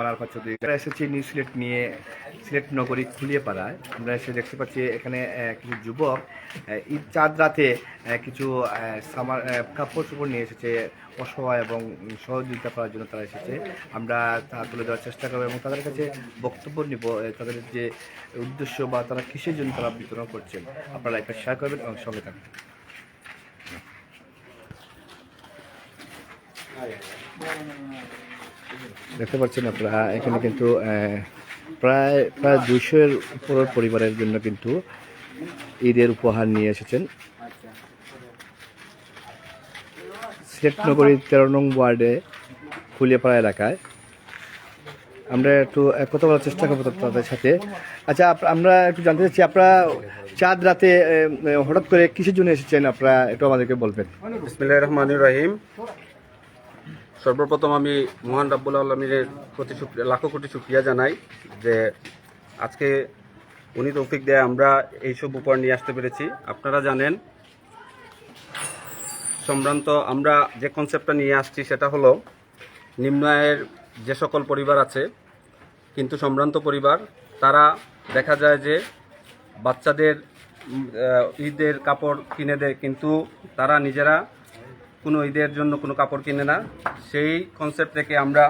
পাড়ার পাচ্ছ এসেছি নিউ সিলেট নিয়ে সিলেট নগরী খুলিয়ে পাড়ায়, আমরা এসে দেখতে পাচ্ছি এখানে কিছু যুবক ঈদ চাঁদ রাতে কিছু সামার কাপড় চোপড় নিয়ে এসেছে, অসহায় এবং সহযোগিতা করার জন্য তারা এসেছে। আমরা তা তুলে দেওয়ার চেষ্টা করব এবং তাদের কাছে বক্তব্য নিব তাদের যে উদ্দেশ্য বা তারা কিসের জন্য তারা বিতরণ করছেন, আপনারা একটা শেয়ার করবেন এবং সঙ্গে থাকবেন। দেখতে পাচ্ছেন আপনারা, এখানে কিন্তু প্রায় প্রায় দুইশোর উপর পরিবারের জন্য কিন্তু ঈদের উপহার নিয়ে এসেছেন। সিলেট নগরীর তেরো নং ওয়ার্ডে, ফুলিয়াপাড়া এলাকায়। আমরা একটু কথা বলার চেষ্টা করব তাদের সাথে। আচ্ছা আমরা একটু জানতে চাচ্ছি, আপনারা চাঁদ রাতে হঠাৎ করে কিসের জন্য এসেছেন? আপনারা একটু আমাদেরকে বলবেন। রহমান রহিম। সর্বপ্রথম আমি মহান রাব্বুল আলমীর প্রতি লাখো কোটি শুক্রিয়া জানাই যে আজকে উনি তৌফিক দেয় আমরা এইসব উপহার নিয়ে আসতে পেরেছি। আপনারা জানেন, সম্ভ্রান্ত আমরা যে কনসেপ্টটা নিয়ে আসছি সেটা হলো নিম্ন আয়ের যে সকল পরিবার আছে, কিন্তু সম্ভ্রান্ত পরিবার, তারা দেখা যায় যে বাচ্চাদের ঈদের কাপড় কিনে দেয়, কিন্তু তারা নিজেরা কোনো ঈদের জন্য কোনো কাপড় কিনে না। সেই কনসেপ্ট থেকে আমরা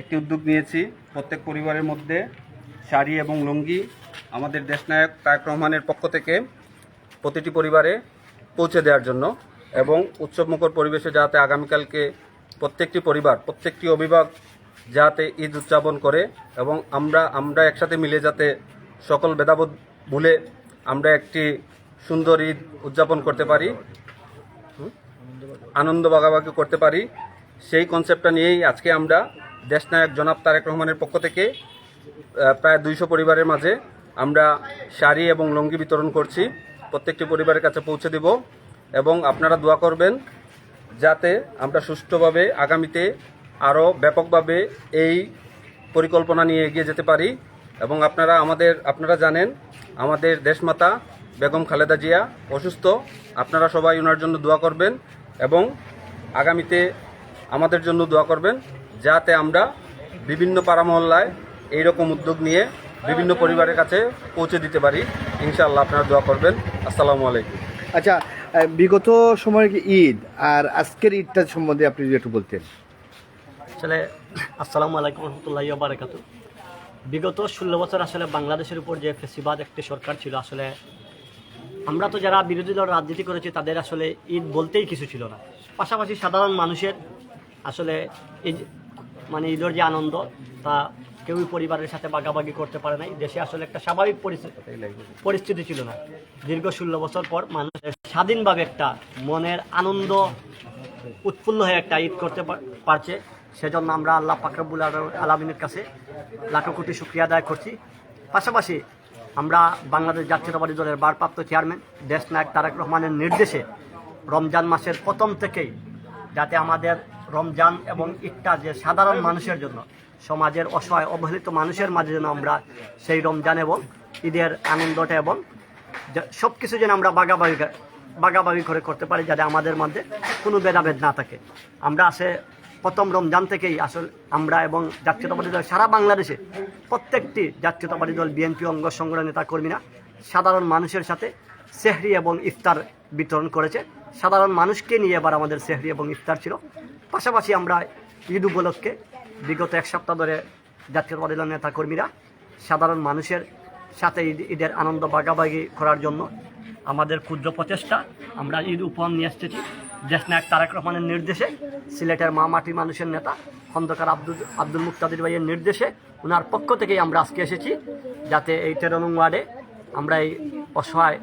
একটি উদ্যোগ নিয়েছি। প্রত্যেক পরিবারের মধ্যে শাড়ি এবং লুঙ্গি আমাদের দেশনায়ক তায়ক রহমানের পক্ষ থেকে প্রতিটি পরিবারে পৌঁছে দেওয়ার জন্য এবং উৎসবমুখর পরিবেশে যাতে আগামীকালকে প্রত্যেকটি পরিবার, প্রত্যেকটি অভিভাবক যাতে ঈদ উদযাপন করে এবং আমরা আমরা একসাথে মিলে যাতে সকল ভেদাবোধ ভুলে আমরা একটি সুন্দর ঈদ উদযাপন করতে পারি? আনন্দ ভাগাভাগি করতে পারি। সেই কনসেপ্টটা নিয়েই আজকে আমরা দেশনায়ক জনাব তারেক রহমানের পক্ষ থেকে প্রায় দুইশো পরিবারের মাঝে আমরা শাড়ি এবং লুঙ্গি বিতরণ করছি। প্রত্যেকটি পরিবারের কাছে পৌঁছে দেব এবং আপনারা দোয়া করবেন যাতে আমরা সুষ্ঠুভাবে আগামীতে আরও ব্যাপকভাবে এই পরিকল্পনা নিয়ে এগিয়ে যেতে পারি এবং আপনারা আমাদের, আপনারা জানেন, আমাদের দেশমাতা বেগম খালেদা জিয়া অসুস্থ। আপনারা সবাই ওনার জন্য দোয়া করবেন। এবং আগামীতে আমাদের জন্য দোয়া করবেন যাতে আমরা বিভিন্ন পাড়া মহল্লায় এইরকম উদ্যোগ নিয়ে বিভিন্ন পরিবারের কাছে পৌঁছে দিতে পারি। ইনশাআল্লাহ আপনারা দোয়া করবেন। আসসালামু আলাইকুম। আচ্ছা বিগত সময়ের কি ঈদ? আর আজকের ঈদটা সম্বন্ধে আপনি যদি একটু বলতেন। আসলে আসসালামু আলাইকুম রহমতুল্লাহ বারাকাত বিগত ষোলো বছর আসলে বাংলাদেশের উপর যে ফেসিবাদ একটি সরকার ছিল আসলে আমরা তো যারা বিরোধী দল রাজনীতি করেছি, তাদের আসলে ঈদ বলতেই কিছু ছিল না। পাশাপাশি সাধারণ মানুষের আসলে ঈদ মানে ঈদের যে আনন্দ, তা কেউই পরিবারের সাথে বাগাবাগি করতে পারে নাই। দেশে আসলে একটা স্বাভাবিক পরিস্থিতি ছিল না। দীর্ঘ ষোলো বছর পর মানুষ স্বাধীনভাবে একটা মনের আনন্দ উৎফুল্ল হয়ে একটা ঈদ করতে পারছে। সেজন্য আমরা আল্লাহ পাকরাবুল আলমিনের কাছে লাখো কোটি শুক্রিয়া আদায় করছি। পাশাপাশি আমরা বাংলাদেশ জাতীয়তাবাদী দলের ভারপ্রাপ্ত চেয়ারম্যান দেশ দেশনায়ক তারেক রহমানের নির্দেশে রমজান মাসের প্রথম থেকেই যাতে আমাদের রমজান এবং ঈদটা যে সাধারণ মানুষের জন্য, সমাজের অসহায় অবহেলিত মানুষের মাঝে যেন আমরা সেই রমজান এবং ঈদের আনন্দটা এবং সব কিছু যেন আমরা বাগাবাগি বাগাবাগি করে করতে পারি যাতে আমাদের মধ্যে কোনো ভেদাভেদ না থাকে। আমরা আসে প্রথম রমজান থেকেই আসলে আমরা এবং জাতীয়তাবাদী দল সারা বাংলাদেশে প্রত্যেকটি জাতীয়তাবাদী দল, বিএনপি, অঙ্গ সংগঠন নেতা কর্মীরা সাধারণ মানুষের সাথে সেহরি এবং ইফতার বিতরণ করেছে। সাধারণ মানুষকে নিয়ে এবার আমাদের সেহরি এবং ইফতার ছিল। পাশাপাশি আমরা ঈদ উপলক্ষে বিগত এক সপ্তাহ ধরে জাতীয়তাবাদী দল নেতা কর্মীরা সাধারণ মানুষের সাথে ঈদ, ঈদের আনন্দ ভাগাভাগি করার জন্য আমাদের ক্ষুদ্র প্রচেষ্টা আমরা ঈদ উপহার নিয়ে এসেছি। দেশনায়ক তারেক রহমানের নির্দেশে, সিলেটের মা মাটি মানুষের নেতা, খন্দকার আব্দুল আব্দুল মুক্তাদির ভাইয়ের নির্দেশে ওনার পক্ষ থেকেই আমরা আজকে এসেছি, যাতে এই তেরো নং ওয়ার্ডে আমরা এই অসহায়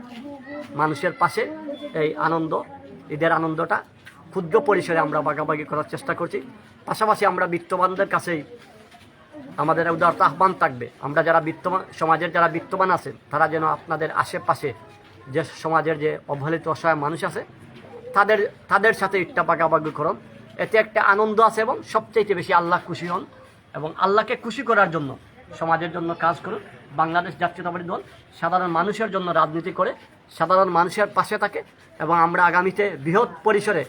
মানুষের পাশে এই আনন্দ, ঈদের আনন্দটা ক্ষুদ্র পরিসরে আমরা বাগাবাগি করার চেষ্টা করছি। পাশাপাশি আমরা বিত্তবানদের কাছেই আমাদের উদারত আহ্বান থাকবে। আমরা যারা বিত্তমান সমাজের যারা বিত্তবান আছেন, তারা যেন আপনাদের আশেপাশে যে সমাজের যে অবহেলিত অসহায় মানুষ আছে তাদের তাদের সাথে ইটটা বাগাবাগি করুন। এতে একটা আনন্দ আছে এবং সবচেয়ে বেশি আল্লাহ খুশি হন এবং আল্লাহকে খুশি করার জন্য সমাজের জন্য কাজ করুন। বাংলাদেশ জাতীয়তাবাদী দল সাধারণ মানুষের জন্য রাজনীতি করে, সাধারণ মানুষের পাশে থাকে এবং আমরা আগামীতে বৃহৎ পরিসরে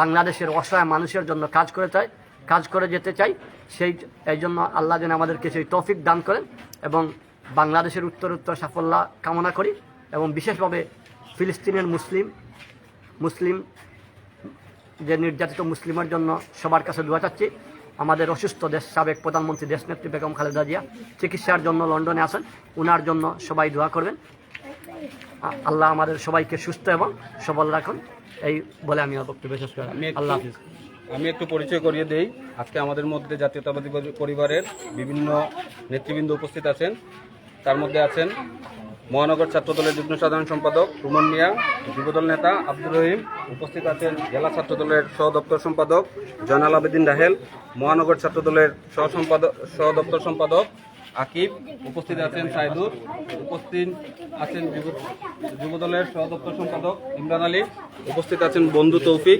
বাংলাদেশের অসহায় মানুষের জন্য কাজ করে চাই, কাজ করে যেতে চাই। সেই, এই জন্য আল্লাহ যেন আমাদেরকে সেই তৌফিক দান করেন এবং বাংলাদেশের উত্তর উত্তর সাফল্য কামনা করি এবং বিশেষভাবে ফিলিস্তিনের মুসলিম মুসলিম যে নির্যাতিত মুসলিমের জন্য সবার কাছে দোয়া চাচ্ছি। আমাদের অসুস্থ দেশ সাবেক প্রধানমন্ত্রী দেশনেত্রী বেগম খালেদা জিয়া চিকিৎসার জন্য লন্ডনে আসেন ওনার জন্য সবাই দোয়া করবেন। আল্লাহ আমাদের সবাইকে সুস্থ এবং সবল রাখুন। এই বলে আমি বক্তব্য শেষ করি। আল্লাহ হাফিজ। আমি একটু পরিচয় করিয়ে দেই। আজকে আমাদের মধ্যে জাতীয়তাবাদী পরিবারের বিভিন্ন নেতৃবৃন্দ উপস্থিত আছেন। তার মধ্যে আছেন মহানগর ছাত্রদলের যুগ্ম সাধারণ সম্পাদক রুমন মিয়া, যুবদল নেতা আব্দুর রহিম, উপস্থিত আছেন জেলা ছাত্রদলের সহ দপ্তর সম্পাদক জয়নাল আবেদিন রাহেল, মহানগর ছাত্রদলের সহ সম্পাদক, সহ দপ্তর সম্পাদক আকিব, উপস্থিত আছেন সাইদুর, উপস্থিত আছেন যুব- যুবদলের সহ দপ্তর সম্পাদক ইমরান আলী, উপস্থিত আছেন বন্ধু তৌফিক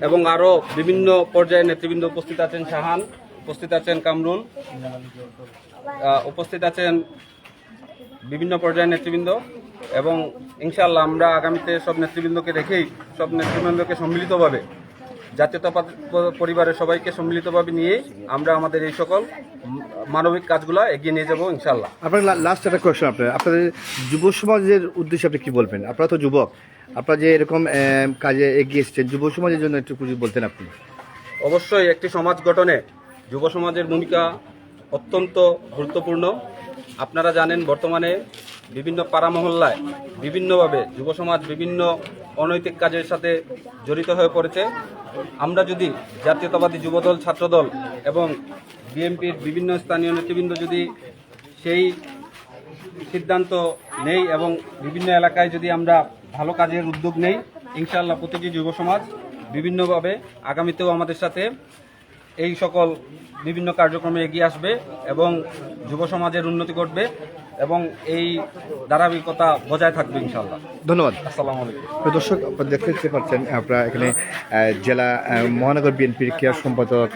এবং আরও বিভিন্ন পর্যায়ের নেতৃবৃন্দ উপস্থিত আছেন শাহান, উপস্থিত আছেন কামরুল উপস্থিত আছেন বিভিন্ন পর্যায়ের নেতৃবৃন্দ এবং ইনশাআল্লাহ আমরা আগামীতে সব নেতৃবৃন্দকে রেখেই সব নেতৃবৃন্দকে সম্মিলিতভাবে জাতীয়তাবাদী পরিবারের সবাইকে সম্মিলিতভাবে নিয়ে আমরা আমাদের এই সকল মানবিক কাজগুলো এগিয়ে নিয়ে যাব ইনশাল্লাহ আপনার লাস্ট একটা কোয়েশ্চেন আপনার আপনাদের যুব সমাজের উদ্দেশ্যে আপনি কি বলবেন? আপনারা তো যুবক আপনারা যে এরকম কাজে এগিয়ে এসেছেন যুব সমাজের জন্য একটু কিছু বলতেন আপনি। অবশ্যই একটি সমাজ গঠনে যুব সমাজের ভূমিকা অত্যন্ত গুরুত্বপূর্ণ। আপনারা জানেন বর্তমানে বিভিন্ন পাড়া মহল্লায় বিভিন্নভাবে যুব সমাজ বিভিন্ন অনৈতিক কাজের সাথে জড়িত হয়ে পড়েছে। আমরা যদি জাতীয়তাবাদী যুবদল, ছাত্রদল এবং বিএনপির বিভিন্ন স্থানীয় নেতৃবৃন্দ যদি সেই সিদ্ধান্ত নেই এবং বিভিন্ন এলাকায় যদি আমরা ভালো কাজের উদ্যোগ নেই, ইনশাআল্লাহ প্রতিটি যুব সমাজ বিভিন্নভাবে আগামীতেও আমাদের সাথে এই সকল বিভিন্ন কার্যক্রমে এগিয়ে আসবে এবং যুব সমাজের উন্নতি ঘটবে। এবং এই ধারাবাহিকতা বজায় থাকবে ইনশাআল্লাহ। ধন্যবাদ। আসসালামু আলাইকুম। দর্শক আপনারা দেখতে পাচ্ছেন আপনারা এখানে জেলা মহানগর বিএনপির ক্রীড়া সম্পাদক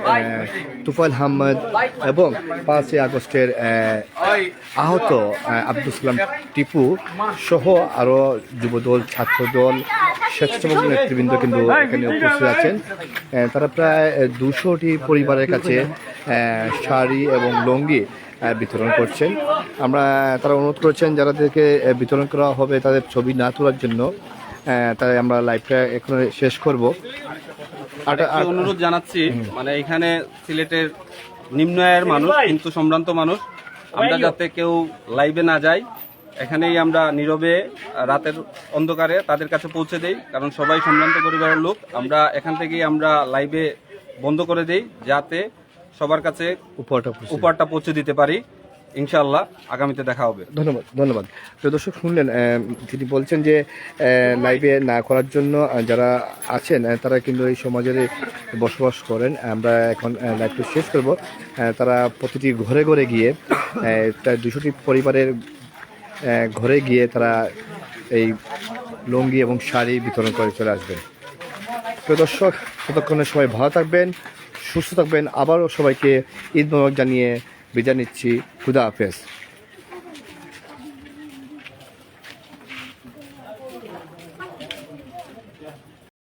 তুফাইল আহমদ এবং পাঁচই আগস্টের আহত আব্দুল সালাম টিপু সহ আরও যুবদল ছাত্রদল স্বেচ্ছাসেবক নেতৃবৃন্দ কিন্তু এখানে উপস্থিত আছেন। তারা প্রায় দুশোটি পরিবারের কাছে শাড়ি এবং লঙ্গি বিতরণ করছেন। আমরা তারা অনুরোধ করেছেন যাদেরকে আহ, বিতরণ করা হবে তাদের ছবি না তোলার জন্য। তাই আমরা লাইভটা এখন শেষ করব। অনুরোধ জানাচ্ছি মানে এখানে সিলেটের নিম্ন আয়ের মানুষ কিন্তু সম্ভ্রান্ত মানুষ। আমরা যাতে কেউ লাইভে না যাই এখানেই আমরা নীরবে রাতের অন্ধকারে তাদের কাছে পৌঁছে দেই কারণ সবাই সম্ভ্রান্ত পরিবারের লোক। আমরা এখান থেকেই আমরা লাইভে বন্ধ করে দেই যাতে সবার কাছে উপহারটা উপহারটা পৌঁছে দিতে পারি। ইনশাআল্লাহ আগামীতে দেখা হবে। ধন্যবাদ ধন্যবাদ। তো দর্শক শুনলেন তিনি বলছেন যে লাইভে না করার জন্য যারা আছেন তারা কিন্তু এই সমাজের বসবাস করেন। আমরা এখন লাইভটা শেষ করব। তারা প্রতিটি ঘরে ঘরে গিয়ে প্রায় দুশোটি পরিবারের ঘরে গিয়ে তারা এই লুঙ্গি এবং শাড়ি বিতরণ করে চলে আসবেন। প্রিয় দর্শক ততক্ষণে সবাই ভালো থাকবেন। সুস্থ থাকবেন। আবারও সবাইকে ঈদ মোবারক জানিয়ে বিদায় নিচ্ছি। খুদা হাফেজ।